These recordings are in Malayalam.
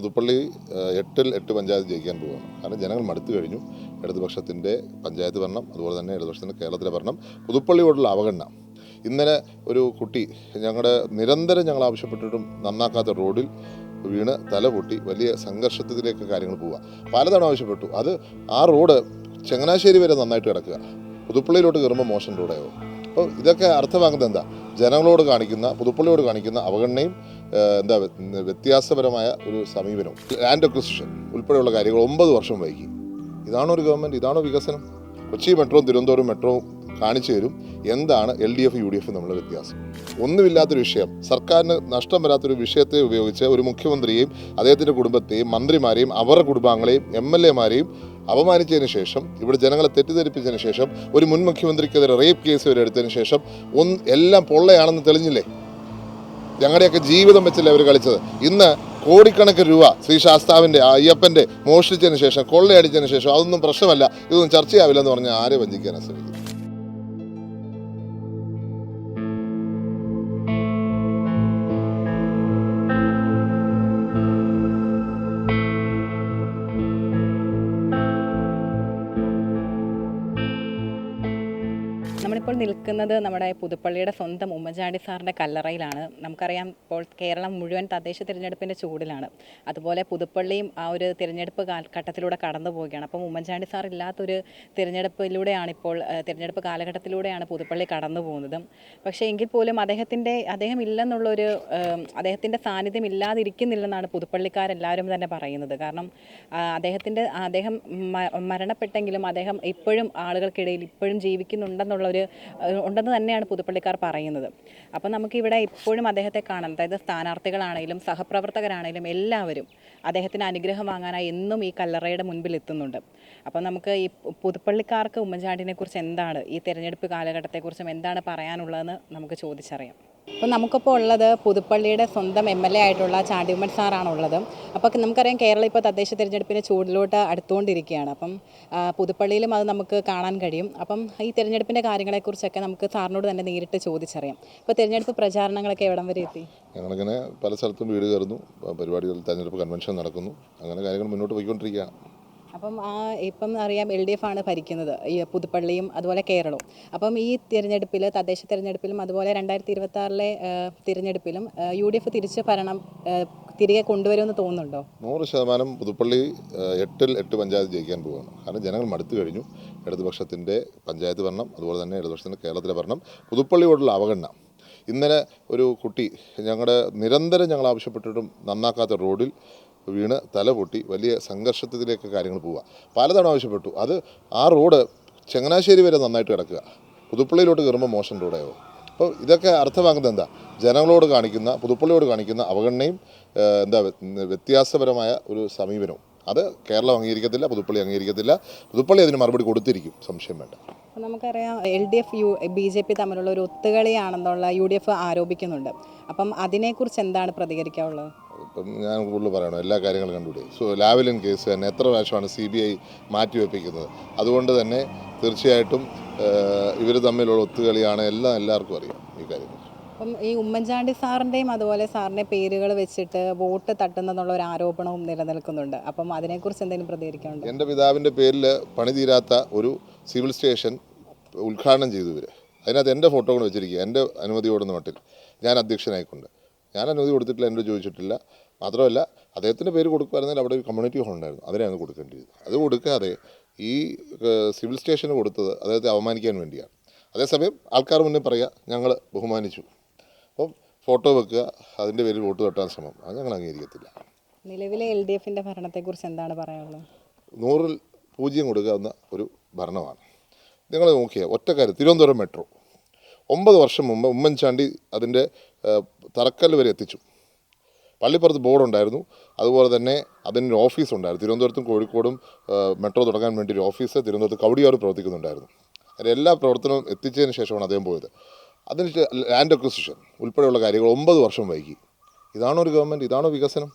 പുതുപ്പള്ളി എട്ടിൽ എട്ട് പഞ്ചായത്ത് ജയിക്കാൻ പോവുകയാണ്. കാരണം ജനങ്ങൾ മടുത്തു കഴിഞ്ഞു. ഇടതുപക്ഷത്തിന്റെ പഞ്ചായത്ത് ഭരണം അതുപോലെ തന്നെ ഇടതുപക്ഷത്തിന്റെ കേരളത്തിലെ ഭരണം പുതുപ്പള്ളിയോടുള്ള അവഗണന. ഇന്നലെ ഒരു കുട്ടി ഞങ്ങളുടെ നിരന്തരം ഞങ്ങൾ ആവശ്യപ്പെട്ടിട്ടും നന്നാക്കാത്ത റോഡിൽ വീണ് തല പൊട്ടി വലിയ സംഘർഷത്തിലേക്ക് കാര്യങ്ങൾ പോവുക. പലതവണ ആവശ്യപ്പെട്ടു. അത് ആ റോഡ് ചങ്ങനാശ്ശേരി വരെ നന്നായിട്ട് കിടക്കുക. പുതുപ്പള്ളിയിലോട്ട് കയറുമ്പോൾ മോശം റോഡായോ? അപ്പോൾ ഇതൊക്കെ അർത്ഥമാക്കുന്നത് എന്താ? ജനങ്ങളോട് കാണിക്കുന്ന പുതുപ്പള്ളിയോട് കാണിക്കുന്ന അവഗണനയും എന്താ വ്യ- വ്യത്യാസപരമായ ഒരു സമീപനവും ലാൻഡ് അക്വിസിഷൻ ഉൾപ്പെടെയുള്ള കാര്യങ്ങൾ ഒമ്പത് വർഷം വൈകി. ഇതാണോ ഒരു ഗവൺമെന്റ് ഇതാണോ വികസനം? കൊച്ചി മെട്രോ തിരുവനന്തപുരം മെട്രോ കാണിച്ചു തരും എന്താണ് L D F U D F തമ്മിലുള്ള വ്യത്യാസം. ഒന്നുമില്ലാത്തൊരു വിഷയം. സർക്കാരിന് നഷ്ടം വരാത്തൊരു വിഷയത്തെ ഉപയോഗിച്ച് ഒരു മുഖ്യമന്ത്രിയെയും അദ്ദേഹത്തിന്റെ കുടുംബത്തെയും മന്ത്രിമാരെയും അവരുടെ കുടുംബാംഗങ്ങളെയും എം എൽ എമാരെയും അപമാനിച്ചതിന് ശേഷം ഇവിടെ ജനങ്ങളെ തെറ്റിദ്ധരിപ്പിച്ചതിന് ശേഷം ഒരു മുൻ മുഖ്യമന്ത്രിക്കെതിരെ റേപ്പ് കേസ് വരെ എടുത്തതിന് ശേഷം ഒന്ന് എല്ലാം പൊള്ളയാണെന്ന് തെളിഞ്ഞില്ലേ? ഞങ്ങളുടെയൊക്കെ ജീവിതം വെച്ചല്ലേ അവർ കളിച്ചത്. ഇന്ന് കോടിക്കണക്കിന് രൂപ ശ്രീ ശാസ്താവിന്റെ അയ്യപ്പന്റെ മോഷ്ടിച്ചതിന് ശേഷം കൊള്ളയടിച്ചതിന് ശേഷം അതൊന്നും പ്രശ്നമല്ല ഇതൊന്നും ചർച്ചയാവില്ലെന്ന് പറഞ്ഞാൽ ആരെ വഞ്ചിക്കാനാണ് ശ്രമിക്കുന്നത്? നമ്മളിപ്പോൾ നിൽക്കുന്നത് നമ്മുടെ പുതുപ്പള്ളിയുടെ സ്വന്തം ഉമ്മൻചാണ്ടി സാറിന്റെ കല്ലറയിലാണ്. നമുക്കറിയാം ഇപ്പോൾ കേരളം മുഴുവൻ തദ്ദേശ തിരഞ്ഞെടുപ്പിന്റെ ചൂടിലാണ്. അതുപോലെ പുതുപ്പള്ളിയും ആ ഒരു തിരഞ്ഞെടുപ്പ് ഘട്ടത്തിലൂടെ കടന്നു പോവുകയാണ്. അപ്പം ഉമ്മൻചാണ്ടി സാർ ഇല്ലാത്തൊരു തിരഞ്ഞെടുപ്പിലൂടെയാണ് ഇപ്പോൾ തിരഞ്ഞെടുപ്പ് കാലഘട്ടത്തിലൂടെയാണ് പുതുപ്പള്ളി കടന്നു പോകുന്നത്. പക്ഷേ എങ്കിൽ പോലും അദ്ദേഹത്തിന്റെ അദ്ദേഹം ഇല്ലെന്നുള്ളൊരു അദ്ദേഹത്തിന്റെ സാന്നിധ്യം ഇല്ലാതിരിക്കുന്നില്ലെന്നാണ് പുതുപ്പള്ളിക്കാരെല്ലാവരും തന്നെ പറയുന്നത്. കാരണം അദ്ദേഹത്തിന്റെ അദ്ദേഹം മരണപ്പെട്ടെങ്കിലും അദ്ദേഹം ഇപ്പോഴും ആളുകൾക്കിടയിൽ ഇപ്പോഴും ജീവിക്കുന്നുണ്ടെന്നുള്ളൊരു ഉണ്ടെന്ന് തന്നെയാണ് പുതുപ്പള്ളിക്കാർ പറയുന്നത്. അപ്പം നമുക്കിവിടെ ഇപ്പോഴും അദ്ദേഹത്തെ കാണാം അതായത് സ്ഥാനാർത്ഥികളാണെങ്കിലും സഹപ്രവർത്തകരാണെങ്കിലും എല്ലാവരും അദ്ദേഹത്തിന് അനുഗ്രഹം വാങ്ങാനായി എന്നും ഈ കല്ലറയുടെ മുൻപിൽ എത്തുന്നുണ്ട്. അപ്പം നമുക്ക് ഈ പുതുപ്പള്ളിക്കാർക്ക് ഉമ്മൻചാണ്ടിനെക്കുറിച്ച് എന്താണ് ഈ തിരഞ്ഞെടുപ്പ് കാലഘട്ടത്തെക്കുറിച്ചും എന്താണ് പറയാനുള്ളതെന്ന് നമുക്ക് ചോദിച്ചറിയാം. അപ്പോൾ നമുക്കിപ്പോൾ ഉള്ളത് പുതുപ്പള്ളിയുടെ സ്വന്തം എം എൽ എ ആയിട്ടുള്ള ചാണ്ടിയുമ്മൻ സാറാണുള്ളത്. അപ്പോൾ നമുക്കറിയാം കേരളം ഇപ്പോൾ തദ്ദേശ തിരഞ്ഞെടുപ്പിന് ചൂടിലോട്ട് അടുത്തുകൊണ്ടിരിക്കുകയാണ്. അപ്പം പുതുപ്പള്ളിയിലും അത് നമുക്ക് കാണാൻ കഴിയും. അപ്പം ഈ തിരഞ്ഞെടുപ്പിന്റെ കാര്യങ്ങളെക്കുറിച്ചൊക്കെ നമുക്ക് സാറിനോട് തന്നെ നേരിട്ട് ചോദിച്ചറിയാം. ഇപ്പോൾ തിരഞ്ഞെടുപ്പ് പ്രചാരണങ്ങളൊക്കെ എവിടം വരെ എത്തി? ഞങ്ങളിങ്ങനെ പല സ്ഥലത്തും വീട് കയറുന്നു. പരിപാടികൾ തിരഞ്ഞെടുപ്പ് കൺവെൻഷൻ നടക്കുന്നു. അങ്ങനെ കാര്യങ്ങൾ മുന്നോട്ട് പോയിക്കൊണ്ടിരിക്കുകയാണ്. അപ്പം ആ ഇപ്പം അറിയാം എൽ ഡി എഫ് ആണ് ഭരിക്കുന്നത്. ഈ പുതുപ്പള്ളിയും അതുപോലെ കേരളവും. അപ്പം ഈ തിരഞ്ഞെടുപ്പിൽ തദ്ദേശ തിരഞ്ഞെടുപ്പിലും അതുപോലെ രണ്ടായിരത്തി ഇരുപത്തി ആറിലെ തിരഞ്ഞെടുപ്പിലും യു ഡി എഫ് തിരിച്ച് ഭരണം തിരികെ കൊണ്ടുവരുമെന്ന് തോന്നുന്നുണ്ടോ? നൂറ് ശതമാനം പുതുപ്പള്ളി എട്ടിൽ എട്ട് പഞ്ചായത്ത് ജയിക്കാൻ പോവുകയാണ്. കാരണം ജനങ്ങൾ മടുത്തു കഴിഞ്ഞു. ഇടതുപക്ഷത്തിന്റെ പഞ്ചായത്ത് ഭരണം അതുപോലെ തന്നെ ഇടതുപക്ഷത്തിന്റെ കേരളത്തിലെ ഭരണം പുതുപ്പള്ളിയോടുള്ള അവഗണന. ഇന്നലെ ഒരു കുട്ടി ഞങ്ങളുടെ നിരന്തരം ഞങ്ങൾ ആവശ്യപ്പെട്ടിട്ടും നന്നാക്കാത്ത റോഡിൽ വീണ് തല പൊട്ടി വലിയ സംഘർഷത്തിലേക്ക് കാര്യങ്ങൾ പോവുക. പലതവണ ആവശ്യപ്പെട്ടു. അത് ആ റോഡ് ചങ്ങനാശ്ശേരി വരെ നന്നായിട്ട് കിടക്കുക. പുതുപ്പള്ളിയിലോട്ട് കയറുമ്പോൾ മോശം റോഡായോ? അപ്പോൾ ഇതൊക്കെ അർത്ഥമാക്കുന്നത് എന്താ? ജനങ്ങളോട് കാണിക്കുന്ന പുതുപ്പള്ളിയോട് കാണിക്കുന്ന അവഗണനയും എന്താ വ്യ- വ്യത്യാസപരമായ ഒരു സമീപനവും. അത് കേരളം അംഗീകരിക്കത്തില്ല പുതുപ്പള്ളി അംഗീകരിക്കത്തില്ല. പുതുപ്പള്ളി അതിന് മറുപടി കൊടുത്തിരിക്കും. സംശയം വേണ്ട. നമുക്കറിയാം L D F U B J P തമ്മിലുള്ള ഒരു ഒത്തുകളിയാണെന്നുള്ള യു ഡി എഫ് ആരോപിക്കുന്നുണ്ട്. അപ്പം അതിനെക്കുറിച്ച് എന്താണ് പ്രതികരിക്കാനുള്ളത്? ഇപ്പം ഞാൻ കൂടുതൽ പറയണം? എല്ലാ കാര്യങ്ങളും കണ്ടുപിടിക്കും. സോ ലാവലിൻ കേസ് തന്നെ എത്ര പ്രാവശ്യമാണ് സി ബി ഐ മാറ്റിവെപ്പിക്കുന്നത് അതുകൊണ്ട് തന്നെ തീർച്ചയായിട്ടും ഇവർ തമ്മിലുള്ള ഒത്തുകളിയാണ് എല്ലാം എല്ലാവർക്കും അറിയാം ഈ കാര്യങ്ങൾ അപ്പം ഈ ഉമ്മൻചാണ്ടി സാറിന്റെയും അതുപോലെ സാറിന്റെ പേരുകൾ വെച്ചിട്ട് വോട്ട് തട്ടുന്നെന്നുള്ള ഒരു ആരോപണവും നിലനിൽക്കുന്നുണ്ട്. അപ്പം അതിനെക്കുറിച്ച് എന്തെങ്കിലും പ്രതികരിക്കാനുണ്ട്? എന്റെ പിതാവിന്റെ പേരിൽ പണിതീരാത്ത ഒരു സിവിൽ സ്റ്റേഷൻ ഉദ്ഘാടനം ചെയ്തു ഇവർ അതിനകത്ത് എന്റെ ഫോട്ടോ കൊണ്ട് വെച്ചിരിക്കുക. എന്റെ അനുമതിയോടുന്ന മട്ടിൽ ഞാൻ അധ്യക്ഷനായിക്കൊണ്ട്. ഞാൻ അനുമതി കൊടുത്തിട്ടില്ല എന്നോട് ചോദിച്ചിട്ടില്ല. മാത്രമല്ല അദ്ദേഹത്തിന്റെ പേര് കൊടുക്കുമായിരുന്നെങ്കിൽ അവിടെ ഒരു കമ്മ്യൂണിറ്റി ഹോൾ ഉണ്ടായിരുന്നു. അതിനാണ് കൊടുക്കേണ്ടത് അത് കൊടുക്കാതെ ഈ സിവിൽ സ്റ്റേഷന് കൊടുത്തത് അദ്ദേഹത്തെ അവമാനിക്കാൻ വേണ്ടിയാണ്. അതേസമയം ആൾക്കാർ മുന്നേ പറയുക ഞങ്ങൾ ബഹുമാനിച്ചു. അപ്പം ഫോട്ടോ വെക്കുക അതിന്റെ പേരിൽ വോട്ട് തട്ടാൻ ശ്രമം. അത് ഞങ്ങൾ അംഗീകരിക്കത്തില്ല. നിലവിലെ എൽ ഡി എഫിന്റെ ഭരണത്തെക്കുറിച്ച് എന്താണ് പറയാനുള്ളത്? നൂറിൽ പൂജ്യം കൊടുക്കാവുന്ന ഒരു ഭരണമാണ്. നിങ്ങൾ നോക്കിയാൽ ഒറ്റ കാര്യം തിരുവനന്തപുരം മെട്രോ. ഒമ്പത് വർഷം മുമ്പ് ഉമ്മൻചാണ്ടി അതിന്റെ തറക്കല്ല് വരെ എത്തിച്ചു. പള്ളിപ്പുറത്ത് ബോർഡുണ്ടായിരുന്നു. അതുപോലെ തന്നെ അതിന്റെ ഓഫീസ് ഉണ്ടായിരുന്നു. തിരുവനന്തപുരത്തും കോഴിക്കോടും മെട്രോ തുടങ്ങാൻ വേണ്ടി ഒരു ഓഫീസ് തിരുവനന്തപുരത്ത് കവടിയാർ പ്രവർത്തിക്കുന്നുണ്ടായിരുന്നു. അതിന്റെ എല്ലാ പ്രവർത്തനവും എത്തിച്ചതിന് ശേഷമാണ് അദ്ദേഹം പോയത്. അതിന് ലാൻഡ് അക്വിസിഷൻ ഉൾപ്പെടെയുള്ള കാര്യങ്ങൾ ഒമ്പത് വർഷം വൈകി. ഇതാണോ ഒരു ഗവൺമെന്റ് ഇതാണോ വികസനം?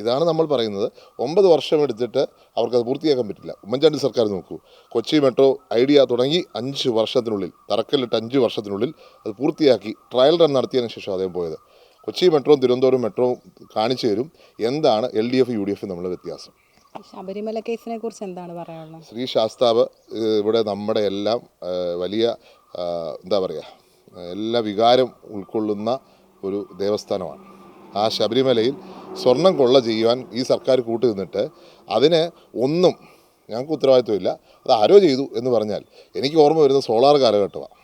ഇതാണ് നമ്മൾ പറയുന്നത്. ഒമ്പത് വർഷം എടുത്തിട്ട് അവർക്കത് പൂർത്തിയാക്കാൻ പറ്റില്ല. ഉമ്മൻചാണ്ടി സർക്കാർ നോക്കൂ. കൊച്ചി മെട്രോ ഐഡിയ തുടങ്ങി അഞ്ച് വർഷത്തിനുള്ളിൽ തറക്കല്ലിട്ട് അഞ്ച് വർഷത്തിനുള്ളിൽ അത് പൂർത്തിയാക്കി ട്രയൽ റൺ നടത്തിയതിന് ശേഷം അദ്ദേഹം പോയത്. കൊച്ചി മെട്രോവും തിരുവനന്തപുരം മെട്രോവും കാണിച്ചു തരും എന്താണ് L D F U D F തമ്മിലുള്ള വ്യത്യാസം. ശബരിമല കേസിനെ കുറിച്ച് എന്താണ് പറയാനുള്ളത്? ശ്രീ ശാസ്താവ് ഇവിടെ നമ്മുടെ എല്ലാം വലിയ എന്താ പറയുക എല്ലാ വികാരം ഉൾക്കൊള്ളുന്ന ഒരു ദേവസ്ഥാനമാണ്. ആ ശബരിമലയിൽ സ്വർണം കൊള്ള ചെയ്യുവാൻ ഈ സർക്കാർ കൂട്ടു നിന്നിട്ട് അതിന് ഒന്നും ഞങ്ങൾക്ക് ഉത്തരവാദിത്വമില്ല. അത് ആരോ ചെയ്തു എന്ന് പറഞ്ഞാൽ എനിക്ക് ഓർമ്മ വരുന്ന സോളാർ കാലഘട്ടമാണ്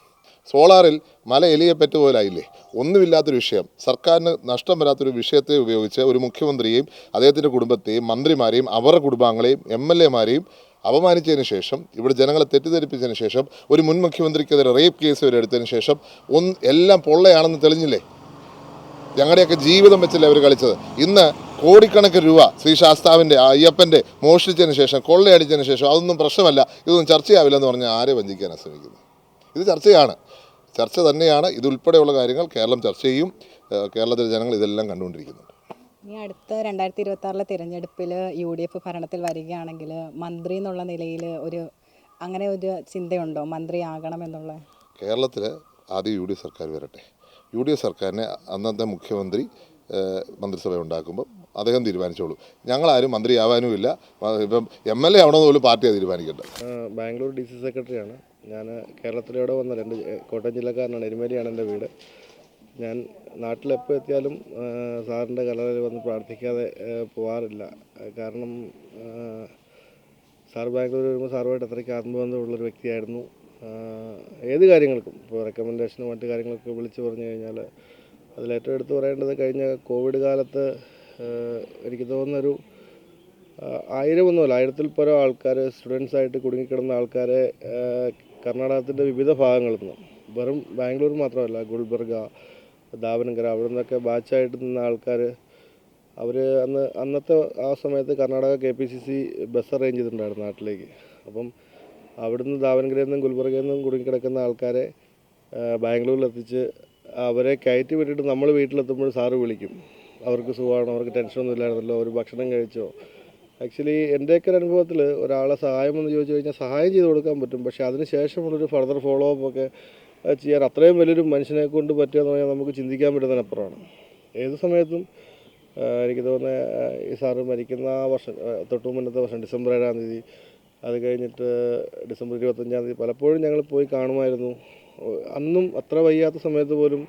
സോളാറിൽ മല എലിയെപ്പറ്റ പോലായില്ലേ? ഒന്നുമില്ലാത്തൊരു വിഷയം. സർക്കാരിന് നഷ്ടം വരാത്തൊരു വിഷയത്തെ ഉപയോഗിച്ച് ഒരു മുഖ്യമന്ത്രിയെയും അദ്ദേഹത്തിന്റെ കുടുംബത്തെയും മന്ത്രിമാരെയും അവരുടെ കുടുംബാംഗങ്ങളെയും എം എൽ എമാരെയും അപമാനിച്ചതിന് ശേഷം ഇവിടെ ജനങ്ങളെ തെറ്റിദ്ധരിപ്പിച്ചതിന് ശേഷം ഒരു മുൻ മുഖ്യമന്ത്രിക്കെതിരെ റേപ്പ് കേസ് വരെ എടുത്തതിന് ശേഷം ഒന്ന് എല്ലാം പൊള്ളയാണെന്ന് തെളിഞ്ഞില്ലേ? ഞങ്ങളുടെയൊക്കെ ജീവിതം വെച്ചല്ലേ അവർ കളിച്ചത്. ഇന്ന് കോടിക്കണക്കിന് രൂപ ശ്രീ ശാസ്താവിന്റെ അയ്യപ്പന്റെ മോഷ്ടിച്ചതിന് ശേഷം കൊള്ളയടിച്ചതിന് ശേഷം അതൊന്നും പ്രശ്നമല്ല. ഇതൊന്നും ചർച്ചയാവില്ലെന്ന് പറഞ്ഞാൽ ആരെ വഞ്ചിക്കാനാണ് ശ്രമിക്കുന്നത് ഇത് ചർച്ചയാണ്. ചർച്ച തന്നെയാണ്. ഇതുൾപ്പെടെയുള്ള കാര്യങ്ങൾ കേരളം ചർച്ച ചെയ്യും. കേരളത്തിലെ ജനങ്ങൾ ഇതെല്ലാം കണ്ടുകൊണ്ടിരിക്കുന്നുണ്ട്. ഇനി അടുത്ത രണ്ടായിരത്തി ഇരുപത്തി ആറിലെ തിരഞ്ഞെടുപ്പിൽ യു ഡി എഫ് ഭരണത്തിൽ വരികയാണെങ്കിൽ മന്ത്രി എന്നുള്ള നിലയിൽ ഒരു അങ്ങനെ ഒരു ചിന്തയുണ്ടോ? മന്ത്രി ആകണമെന്നുള്ള കേരളത്തിൽ ആദ്യം യു ഡി എഫ് സർക്കാർ വരട്ടെ. യു ഡി എഫ് സർക്കാരിനെ അന്നത്തെ മുഖ്യമന്ത്രി മന്ത്രിസഭ ഉണ്ടാക്കുമ്പം അദ്ദേഹം തീരുമാനിച്ചോളൂ. ഞങ്ങളാരും മന്ത്രിയാവാനുമില്ല. ഇപ്പം എം എൽ എ ആവണമെന്ന് പോലും പാർട്ടിയാണ് തീരുമാനിക്കട്ടെ ബാംഗ്ലൂർ ഡി സി സെക്രട്ടറിയാണ്. ഞാൻ കേരളത്തിലൂടെ വന്നത് എന്റെ കോട്ടയം ജില്ലക്കാരനാണ് എരുമേലിയാണ് എന്റെ വീട്. ഞാൻ നാട്ടിലെപ്പോൾ എത്തിയാലും സാറിന്റെ കലറിൽ വന്ന് പ്രാർത്ഥിക്കാതെ പോകാറില്ല കാരണം സാർ ബാംഗ്ലൂർ വരുമ്പോൾ സാറുമായിട്ട് അത്രയ്ക്ക് ആത്മബന്ധമുള്ളൊരു വ്യക്തിയായിരുന്നു. ഏത് കാര്യങ്ങൾക്കും? ഇപ്പോൾ റെക്കമെൻഡേഷനും മറ്റു കാര്യങ്ങളൊക്കെ വിളിച്ചു പറഞ്ഞു കഴിഞ്ഞാൽ അതിലേറ്റവും എടുത്തു പറയേണ്ടത് കഴിഞ്ഞ കോവിഡ് കാലത്ത് എനിക്ക് തോന്നുന്നൊരു ആയിരമൊന്നുമല്ല ആയിരത്തിൽ പരം ആൾക്കാർ സ്റ്റുഡൻസായിട്ട് കുടുങ്ങിക്കിടന്ന ആൾക്കാരെ കർണാടകത്തിന്റെ വിവിധ ഭാഗങ്ങളിൽ നിന്ന് വെറും ബാംഗ്ലൂർ മാത്രമല്ല ഗുൽബർഗ ദാവനങ്കര അവിടെ നിന്നൊക്കെ ബാച്ചായിട്ട് നിന്ന ആൾക്കാർ അവർ അന്ന് അന്നത്തെ ആ സമയത്ത് Karnataka K P C C bus arrange ചെയ്തിട്ടുണ്ടായിരുന്നു നാട്ടിലേക്ക്. അപ്പം അവിടുന്ന് ദാവനങ്കരയിൽ നിന്നും ഗുൽബർഗയിൽ നിന്നും കുടുങ്ങിക്കിടക്കുന്ന ആൾക്കാരെ എത്തിച്ച് അവരെ കയറ്റി വിട്ടിട്ട് നമ്മൾ വീട്ടിലെത്തുമ്പോൾ സാറ് വിളിക്കും. അവർക്ക് സുഖമാണോ? അവർക്ക് ടെൻഷനൊന്നും ഇല്ലായിരുന്നല്ലോ? അവർ ഭക്ഷണം കഴിച്ചോ? ആക്ച്വലി എന്റെയൊക്കെ ഒരു അനുഭവത്തിൽ ഒരാളെ സഹായം എന്ന് ചോദിച്ചു കഴിഞ്ഞാൽ സഹായം ചെയ്ത് കൊടുക്കാൻ പറ്റും. പക്ഷേ അതിന് ശേഷമുള്ളൊരു ഫർദർ ഫോളോ അപ്പ് ഒക്കെ ചെയ്യാൻ അത്രയും വലിയൊരു മനുഷ്യനെ കൊണ്ട് പറ്റുക എന്ന് പറഞ്ഞാൽ നമുക്ക് ചിന്തിക്കാൻ പറ്റുന്നതിനപ്പുറമാണ്. ഏത് സമയത്തും എനിക്ക് തോന്നുന്നത് ഈ സാറ് മരിക്കുന്ന വർഷം തൊട്ടു മുന്നത്തെ വർഷം ഡിസംബർ ഏഴാം തീയതി അത് കഴിഞ്ഞിട്ട് ഡിസംബർ ഇരുപത്തഞ്ചാം തീയതി പലപ്പോഴും ഞങ്ങൾ പോയി കാണുമായിരുന്നു. അന്നും അത്ര വയ്യാത്ത സമയത്ത് പോലും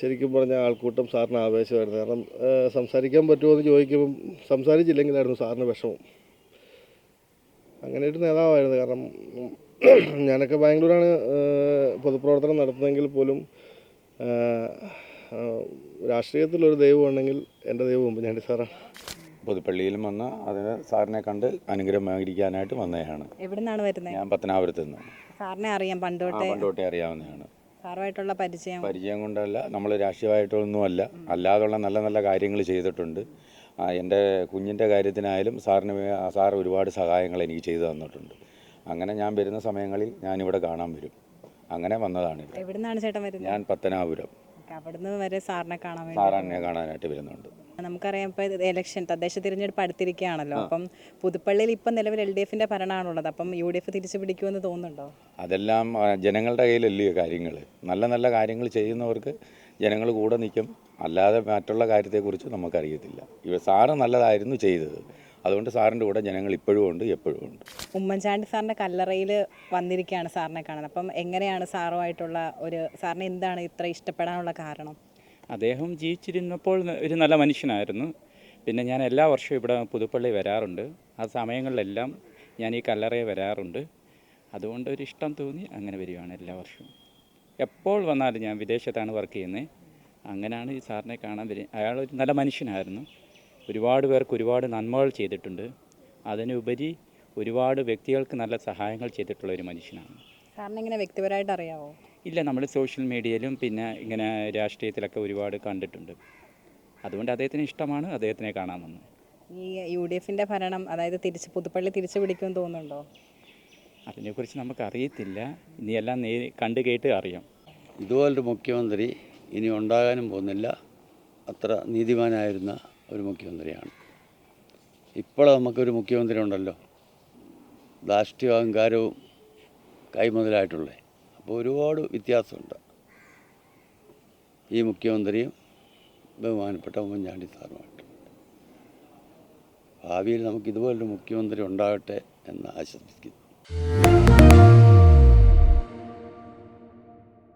ശരിക്കും പറഞ്ഞാൽ ആൾക്കൂട്ടം സാറിന് ആവേശമായിരുന്നു. കാരണം സംസാരിക്കാൻ പറ്റുമോ എന്ന് ചോദിക്കുമ്പം സംസാരിച്ചില്ലെങ്കിലായിരുന്നു സാറിന് വിഷമം. അങ്ങനെ ഒരു നേതാവായിരുന്നു. കാരണം ഞാനൊക്കെ ബാംഗ്ലൂരാണ് പൊതുപ്രവർത്തനം നടത്തുന്നതെങ്കിൽ പോലും രാഷ്ട്രീയത്തിലൊരു ദൈവം ഉണ്ടെങ്കിൽ എന്റെ ദൈവം ഉമ്മൻചാണ്ടി സാറാണ്. പുതുപ്പള്ളിയിലും വന്ന് അതിന് സാറിനെ കണ്ട് അനുഗ്രഹം മേടിക്കാനായിട്ട് വന്നതാണ് എവിടുന്നാണ് നിന്നാണ് വരുന്നത് ഞാൻ പത്തനാപുരത്ത് നിന്ന്. സാറിനെ അറിയാം പണ്ടോട്ടെ. പണ്ടോട്ടെ അറിയാവുന്നതാണ്. സാറുമായിട്ടുള്ള പരിചയം. പരിചയം കൊണ്ടല്ല നമ്മൾ രാഷ്ട്രീയമായിട്ടൊന്നുമല്ല. അല്ലാതുള്ള നല്ല നല്ല കാര്യങ്ങൾ ചെയ്തിട്ടുണ്ട്. എന്റെ കുഞ്ഞിന്റെ കാര്യത്തിനായാലും സാറിന് സാർ ഒരുപാട് സഹായങ്ങൾ എനിക്ക് ചെയ്തു തന്നിട്ടുണ്ട്. അങ്ങനെ ഞാൻ വരുന്ന സമയങ്ങളിൽ ഞാനിവിടെ കാണാൻ വരും. അങ്ങനെ വന്നതാണ് എവിടുന്നാണ് എവിടെ നിന്നാണ് ചേട്ടൻ വരുന്നത്? ഞാൻ പത്തനാപുരം. അവിടുന്ന് വരെ സാറിനെ കാണാൻ വേണ്ടി സാറിനെ കാണാനായിട്ട് വരുന്നുണ്ട്. നമുക്കറിയാം ഇപ്പോൾ ഇലക്ഷൻ തദ്ദേശ തിരഞ്ഞെടുപ്പ് അടുത്തിരിക്കുകയാണല്ലോ. അപ്പം പുതുപ്പള്ളിയിൽ ഇപ്പം നിലവിൽ എൽ ഡി എഫിന്റെ ഭരണമാണുള്ളത്. അപ്പം യു ഡി എഫ് തിരിച്ചു പിടിക്കുമെന്ന് തോന്നുന്നുണ്ടോ? അതെല്ലാം ജനങ്ങളുടെ കയ്യിലല്ലേ കാര്യങ്ങൾ. നല്ല നല്ല കാര്യങ്ങൾ ചെയ്യുന്നവർക്ക് ജനങ്ങൾ കൂടെ നിൽക്കും. അല്ലാതെ മറ്റുള്ള കാര്യത്തെക്കുറിച്ച് നമുക്കറിയത്തില്ല. ഇവ സാറ് നല്ലതായിരുന്നു ചെയ്തത്. അതുകൊണ്ട് സാറിന്റെ കൂടെ ജനങ്ങൾ ഇപ്പോഴും ഉണ്ട് എപ്പോഴും ഉണ്ട്. ഉമ്മൻചാണ്ടി സാറിന്റെ കല്ലറയിൽ വന്നിരിക്കുകയാണ് സാറിനെ കാണാൻ. അപ്പം എങ്ങനെയാണ് സാറുമായിട്ടുള്ള ഒരു സാറിന് എന്താണ് ഇത്ര ഇഷ്ടപ്പെടാനുള്ള കാരണം? അദ്ദേഹം ജീവിച്ചിരുന്നപ്പോൾ ഒരു നല്ല മനുഷ്യനായിരുന്നു. പിന്നെ ഞാൻ എല്ലാ വർഷവും ഇവിടെ പുതുപ്പള്ളി വരാറുണ്ട്. ആ സമയങ്ങളിലെല്ലാം ഞാൻ ഈ കല്ലറയെ വരാറുണ്ട്. അതുകൊണ്ട് ഒരു ഇഷ്ടം തോന്നി അങ്ങനെ വരികയാണ് എല്ലാ വർഷവും. എപ്പോൾ വന്നാലും ഞാൻ വിദേശത്താണ് വർക്ക് ചെയ്യുന്നത്. അങ്ങനെയാണ് ഈ സാറിനെ കാണാൻ വരിക അയാൾ ഒരു നല്ല മനുഷ്യനായിരുന്നു. ഒരുപാട് പേർക്ക് ഒരുപാട് നന്മകൾ ചെയ്തിട്ടുണ്ട്. അതിനുപരി ഒരുപാട് വ്യക്തികൾക്ക് നല്ല സഹായങ്ങൾ ചെയ്തിട്ടുള്ള ഒരു മനുഷ്യനാണ്. കാരണം ഇങ്ങനെ വ്യക്തിപരമായിട്ട് അറിയാവോ? ഇല്ല നമ്മൾ സോഷ്യൽ മീഡിയയിലും പിന്നെ ഇങ്ങനെ രാഷ്ട്രീയത്തിലൊക്കെ ഒരുപാട് കണ്ടിട്ടുണ്ട്. അതുകൊണ്ട് അദ്ദേഹത്തിന് ഇഷ്ടമാണ് അദ്ദേഹത്തിനെ കാണാൻ വന്നത് ഈ യു ഡി എഫിന്റെ ഭരണം അതായത് തിരിച്ച് പുതുപ്പള്ളി തിരിച്ചു പിടിക്കുമെന്ന് തോന്നുന്നുണ്ടോ? അതിനെക്കുറിച്ച് നമുക്ക് അറിയത്തില്ല ഇനി എല്ലാം നേ കണ്ടു കേട്ട് അറിയാം. ഇതുപോലൊരു മുഖ്യമന്ത്രി ഇനി ഉണ്ടാകാനും പോകുന്നില്ല. അത്ര നീതിമാനായിരുന്ന ഒരു മുഖ്യമന്ത്രിയാണ്. ഇപ്പോൾ നമുക്കൊരു മുഖ്യമന്ത്രി ഉണ്ടല്ലോ ധാർഷ്ട്യവും അഹങ്കാരവും കൈമുതലായിട്ടുള്ളത് അപ്പോൾ ഒരുപാട് വ്യത്യാസമുണ്ട്. ഈ മുഖ്യമന്ത്രിയും ബഹുമാനപ്പെട്ട ഉമ്മൻചാണ്ടി സാറുമായിട്ട്. ഭാവിയിൽ നമുക്ക് ഇതുപോലൊരു മുഖ്യമന്ത്രി ഉണ്ടാകട്ടെ എന്ന് ആശംസിക്കുന്നു.